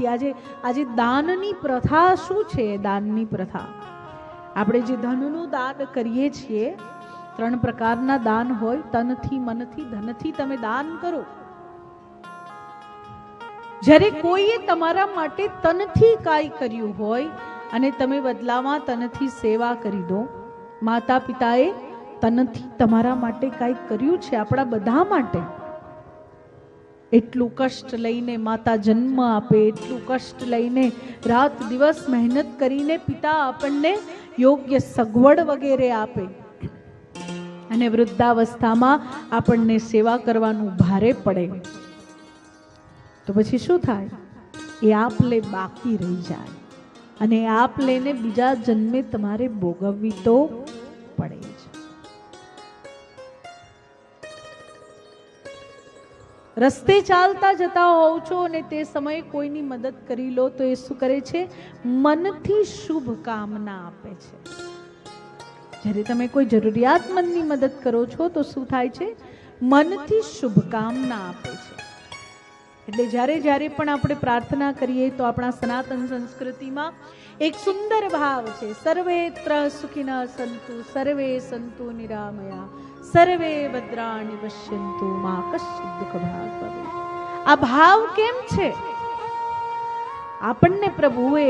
નથી આજે આજે દાનની પ્રથા શું છે? દાનની પ્રથા. આપણે જે ધનનું દાન કરીએ છીએ, ત્રણ પ્રકારના દાન હોય, તનથી, મનથી, ધનથી તમે દાન કરો. જ્યારે કોઈએ તમારા માટે તનથી કાંઈ કર્યું હોય અને તમે બદલામાં તનથી સેવા કરી દો માતા પિતાએ તનથી તમારા માટે કાંઈક કર્યું છે આપણા બધા માટે? એટલું કષ્ટ લઈને માતા જન્મ આપે, એટલું કષ્ટ લઈને રાત દિવસ મહેનત કરીને પિતા આપણને યોગ્ય સગવડ વગેરે આપે. અને વૃદ્ધાવસ્થામાં આપણને સેવા કરવાનું ભારે પડે. તો પછી શું થાય? એ આપ લે બાકી રહી જાય. અને આપ લઈને બીજા જન્મે તમારે ભોગવવી તો રસ્તે ચાલતા જતા હોવ છો અને તે સમયે કોઈની મદદ કરી લો તો એ શું કરે છે, મનથી શુભ કામના આપે છે. જ્યારે તમે કોઈ જરૂરિયાતમંદની મદદ કરો છો તો શું થાય છે? મનથી શુભકામના આપે છે. એટલે જ્યારે જ્યારે પણ આપણે પ્રાર્થના કરીએ તો આપણા સનાતન સંસ્કૃતિમાં એક સુંદર ભાવ છે. સર્વેત્ર સુખીના સંતુ, સર્વે સંતુ નિરામયા, સર્વે ભદ્રાણી પશ્યંતુ, મા કશ્ય દુઃખ ભાગ આ ભાવ કેમ છે? આપણને પ્રભુએ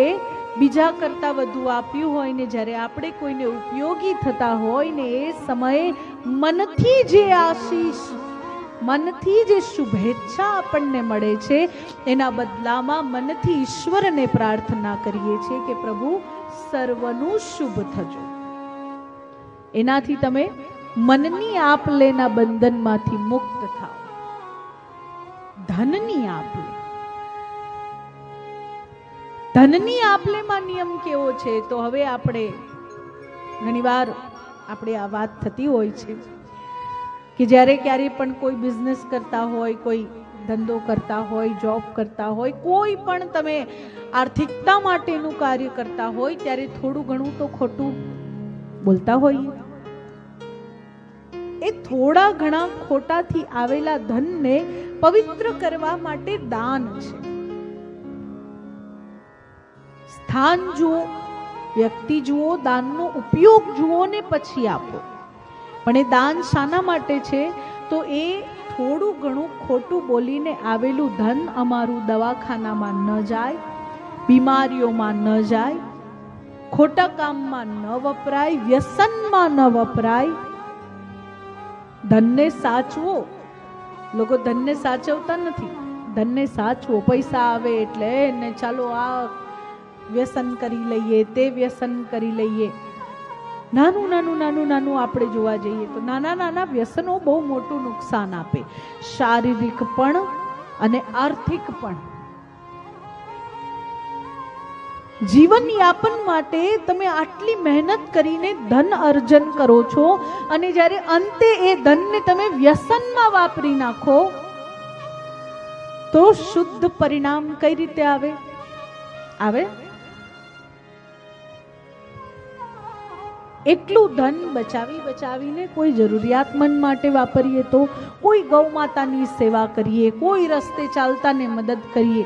બીજા કરતા વધુ આપ્યું હોય ને જ્યારે આપણે કોઈને ઉપયોગી થતા હોય ને એ સમયે મનથી જે આશીષ મનથી જે શુભેચ્છા આપણને મળે છે, એના બદલામાં મનથી ઈશ્વરને પ્રાર્થના કરીએ છીએ કે પ્રભુ, સર્વનું શુભ થજો. એનાથી તમે મનની આપ લેના બંધનમાંથી મુક્ત થાઓ. ધનની આપ લે. ધનની આપલેમાં નિયમ કેવો છે? તો હવે આપણે ઘણીવાર આપણે આ વાત થતી હોય છે. કે જ્યારે ક્યારે પણ કોઈ બિઝનેસ કરતા હોય, કોઈ ધંધો કરતા હોય જોબ કરતા હોય, કોઈ પણ તમે આર્થિકતા માટેનું કાર્ય કરતા હોય, ત્યારે થોડું ઘણું તો ખોટું બોલતા હોઈએ. એ થોડા ઘણા ખોટાથી આવેલા ધનને પવિત્ર કરવા માટે દાન છે. સ્થાન જુઓ, વ્યક્તિ જુઓ, દાનનો ઉપયોગ જુઓ ને પછી આપો. પણ એ દાન શાના માટે છે? તો એ થોડું ઘણું ખોટું બોલીને આવેલું ધન અમારું દવાખાનામાં ન જાય, બીમારીઓમાં ન જાય, ખોટા કામમાં ન વપરાય, વ્યસનમાં ન વપરાય. ધનને સાચવો. લોકો ધનને સાચવતા નથી. ધનને સાચવો. પૈસા આવે એટલે ને ચાલો આ વ્યસન કરી લઈએ, તે વ્યસન કરી લઈએ. નાનું નાનું નાનું નાનું આપણે જોવા જઈએ તો નાના નાના વ્યસનો બહુ મોટું નુકસાન આપે. શારીરિક પણ અને આર્થિક પણ. જીવન યાપન માટે તમે આટલી મહેનત કરીને ધન અર્જન કરો છો અને જ્યારે અંતે એ ધનને તમે વ્યસનમાં વાપરી નાખો, તો શુદ્ધ પરિણામ કઈ રીતે આવે? આવે? એટલું ધન બચાવી બચાવીને કોઈ જરૂરિયાતમંદ માટે વાપરીએ તો કોઈ ગૌ માતાની સેવા કરીએ, કોઈ રસ્તે ચાલતાને મદદ કરીએ.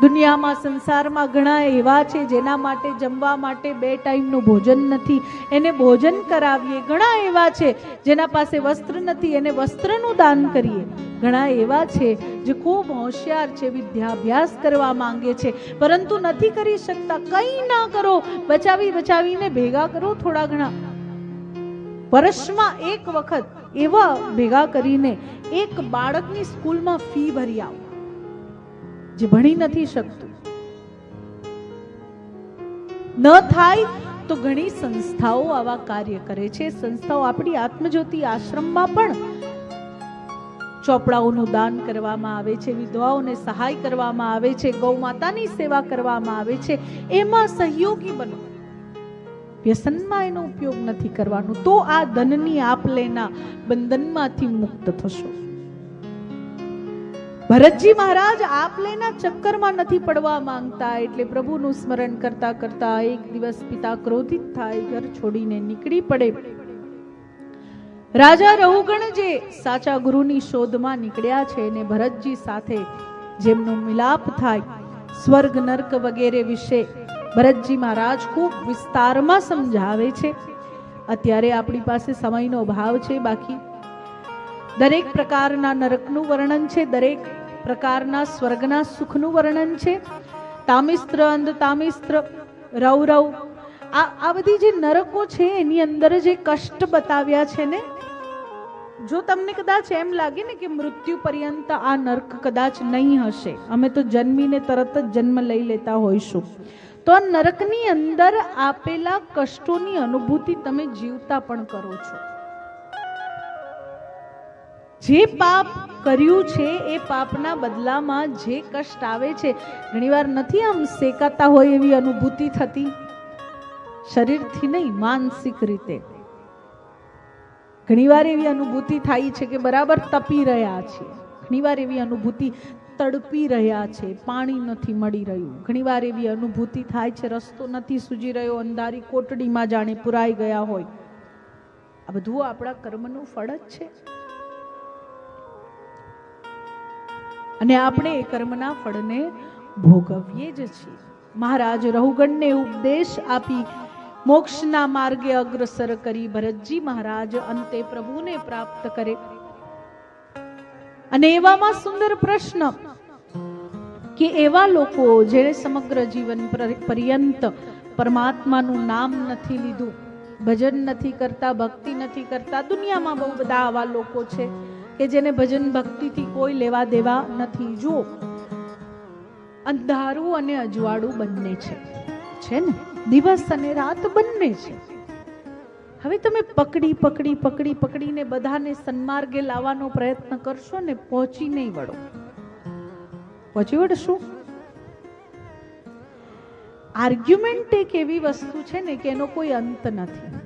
દુનિયામાં સંસારમાં ઘણા એવા છે જેના માટે જમવા માટે બે ટાઈમનું ભોજન નથી. એને ભોજન કરાવીએ. ઘણા એવા છે જેના પાસે વસ્ત્ર નથી. એને વસ્ત્રનું દાન કરીએ. ઘણા એવા છે જે ખૂબ હોશિયાર છે, વિદ્યાભ્યાસ કરવા માંગે છે. પરંતુ નથી કરી શકતા. કંઈ ના કરો. બચાવી બચાવીને ભેગા કરો થોડા ઘણા. વર્ષમાં એક વખત એવા ભેગા કરીને એક બાળકની સ્કૂલમાં ફી ભરી આવો, જે ભણી નથી શકતું. ન થાય તો ઘણી સંસ્થાઓ આવા કાર્ય કરે છે. સંસ્થાઓ આપણી આત્મજ્યોતિ આશ્રમમાં પણ ચોપડાઓનું દાન કરવામાં આવે છે, વિધવાઓને સહાય કરવામાં આવે છે, ગૌ માતાની સેવા કરવામાં આવે છે, એમાં સહયોગી બનો. વ્યસનમાં એનો ઉપયોગ નથી કરવાનો, તો આ ધનની આપ લેના બંધનમાંથી મુક્ત થશો. ભરતજી મહારાજ આપ લેના ચક્કરમાં નથી પડવા માંગતા, એટલે પ્રભુનું સ્મરણ કરતા કરતા એક દિવસ પિતા ક્રોધિત થાય, ઘર છોડીને નીકળી પડે. રાજા રહુગણ જે સાચા ગુરુની શોધમાં નીકળ્યા છે અને ભરતજી સાથે જેમનો મિલાપ થાય, સ્વર્ગ નર્ક વગેરે વિશે ભરતજી મહારાજ ખૂબ વિસ્તારમાં સમજાવે છે. અત્યારે આપણી પાસે સમયનો અભાવ છે બાકી. દરેક પ્રકારના નરકનું વર્ણન છે, દરેક પ્રકારના સ્વર્ગના સુખનું વર્ણન છે. તામિસ્ત્ર અંધ તામિસ્ત્ર રૌરવ, આ આ બધી જે નરકો છે, એની અંદર જે કષ્ટ બતાવ્યા છે ને જો તમને કદાચ એમ લાગે ને કે મૃત્યુ પર્યંત આ નર્ક કદાચ નહીં હશે, અમે તો જન્મીને તરત જ જન્મ લઈ લેતા હોઈશું. તો આ નરકની અંદર આપેલા કષ્ટોની અનુભૂતિ તમે જીવતા પણ કરો છો. જે પાપ કર્યું છે, એ પાપના બદલામાં જે કષ્ટ આવે છે, ઘણીવાર નથી આમ શેકાતા હોય એવી અનુભૂતિ થતી? શરીરથી નહીં, માનસિક રીતે. ઘણીવાર એવી અનુભૂતિ થાય છે કે બરાબર તપી રહ્યા છે. ઘણીવાર એવી અનુભૂતિ તડપી રહ્યા છે, પાણી નથી મળી રહ્યું. ઘણીવાર એવી અનુભૂતિ થાય છે, રસ્તો નથી સૂજી રહ્યો, અંધારી કોટડીમાં જાણે પુરાઈ ગયા હોય. આ બધું આપણા કર્મનું ફળ જ છે. અને આપણે એ કર્મના ફળને ભોગવીએ જ છીએ. મહારાજ રહુગણને ઉપદેશ આપી મોક્ષના માર્ગે અગ્રસર કરી ભરતજી મહારાજ અંતે પ્રભુને પ્રાપ્ત કરે. અને એવામાં સુંદર પ્રશ્ન કે એવા લોકો જેણે સમગ્ર જીવન પર્યંત પરમાત્માનું નામ નથી લીધું, ભજન નથી કરતા, ભક્તિ નથી કરતા, દુનિયામાં બહુ બધા આવા લોકો છે કે જેને ભજન ભક્તિથી કોઈ લેવા દેવા નથી. જો અંધારું અને અજવાળું બંને છે. છે ને? દિવસ અને રાત બંને છે. હવે તમે પકડી પકડી પકડી, પકડીને બધાને સન્માર્ગે લાવવાનો પ્રયત્ન કરશો ને, પહોંચી નહીં વળો. પહોંચી વળશું? આર્ગ્યુમેન્ટ એક એવી વસ્તુ છે ને કે એનો કોઈ અંત નથી.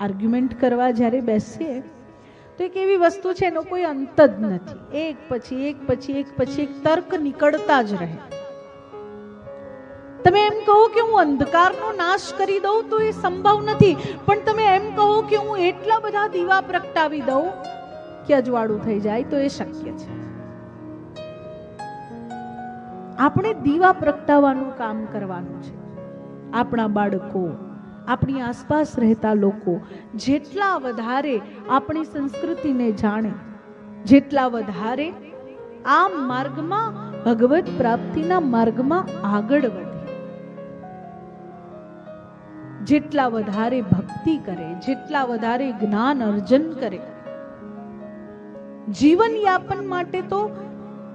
આર્ગ્યુમેન્ટ કરવા જ્યારે બેસીએ, તો એક એવી વસ્તુ છે, એનો કોઈ અંત જ નથી. એક પછી એક પછી એક પછી એક તર્ક નીકળતા જ રહે. તમે એમ કહો કે હું અંધકારનો નાશ કરી દઉં તો એ સંભવ નથી, પણ તમે એમ કહો કે હું એટલા બધા દીવા પ્રગટાવી દઉં કે અજવાળું થઈ જાય તો એ શક્ય છે. આપણે દીવા પ્રગટાવવાનું કામ કરવાનું છે. આપણા બાળકો, આપણી આસપાસ રહેતા લોકો જેટલા વધારે આપણી સંસ્કૃતિને જાણે, જેટલા વધારે આ માર્ગમાં ભગવત પ્રાપ્તિના માર્ગમાં આગળ વધે જેટલા વધારે ભક્તિ કરે, જેટલા વધારે જ્ઞાન અર્જન કરે. જીવન યાપન માટે તો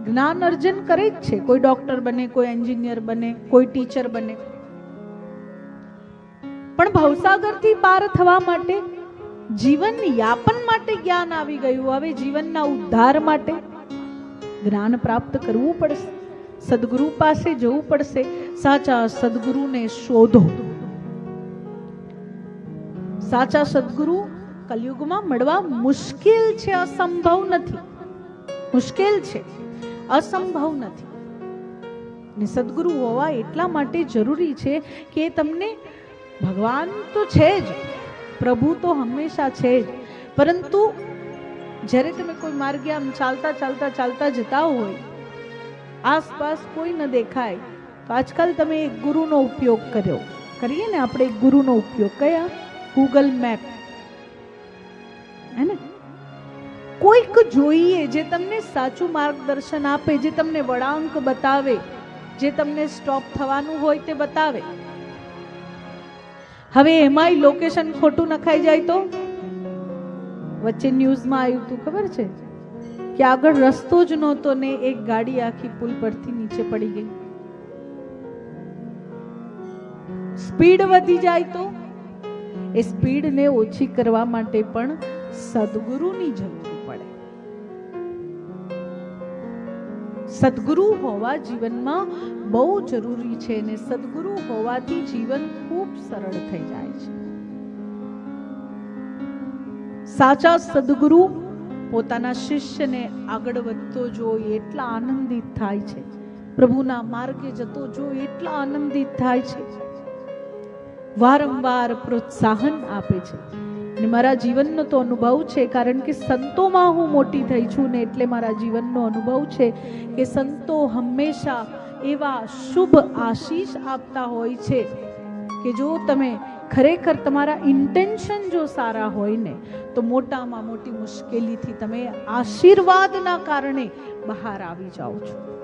જ્ઞાન અર્જન કરે જ છે. કોઈ ડોક્ટર બને, કોઈ એન્જિનિયર બને, કોઈ ટીચર બને. પણ ભવસાગરથી પાર થવા માટે જીવન યાપન માટે જ્ઞાન આવી ગયું. હવે જીવનના ઉદ્ધાર માટે જ્ઞાન પ્રાપ્ત કરવું પડશે. સદગુરુ પાસે જવું પડશે. સાચા સદગુરુને શોધો. સાચા સદગુરુ કલયુગમાં મળવા મુશ્કેલ છે, અસંભવ નથી. મુશ્કેલ છે, અસંભવ નથી. ને સદગુરુ હોવા એટલા માટે જરૂરી છે કે તમને ભગવાન તો છે જ, પ્રભુ તો હંમેશા છે જ. પરંતુ જ્યારે તમે કોઈ માર્ગે આમ ચાલતા ચાલતા ચાલતા જતા હોય, આસપાસ કોઈ ન દેખાય, તો આજકાલ તમે એક ગુરુનો ઉપયોગ કર્યો. કરીએ ને આપણે એક ગુરુનો ઉપયોગ. કયા? Google map. હે કોઈક જોઈએ જે તમને સાચું માર્ગદર્શન આપે, જે તમને વળાંક બતાવે, જે તમને સ્ટોપ થવાનું હોય તે બતાવે. હવે એમાંય લોકેશન ખોટું નખાઈ જાય તો? વચ્ચે ન્યૂઝમાં આવ્યું હતું ખબર છે? કે આગળ રસ્તો જ નહોતો ને એક ગાડી આખી પુલ પરથી નીચે પડી ગઈ. સ્પીડ વધી જાય તો? એ સ્પીડને ઓછી કરવા માટે પણ સદગુરુની જરૂર પડે. સદગુરુ હોવા જીવનમાં બહુ જરૂરી છે અને સદગુરુ હોવાથી જીવન ખૂબ સરળ થઈ જાય છે. સાચા સદગુરુ પોતાના શિષ્યને આગળ વધતો જોઈ એટલા આનંદિત થાય છે. પ્રભુના માર્ગે જતો જોઈ એટલા આનંદિત થાય છે. વારંવાર પ્રોત્સાહન આપે છે. અને મારા જીવનનો તો અનુભવ છે, કારણ કે સંતોમાં હું મોટી થઈ છું ને એટલે મારા જીવનનો અનુભવ છે કે સંતો હંમેશા એવા શુભ આશીષ આપતા હોય છે કે જો તમે ખરેખર તમારા ઇન્ટેન્શન જો સારા હોય ને, તો મોટામાં મોટી મુશ્કેલીથી તમે આશીર્વાદના કારણે બહાર આવી જાઓ છો.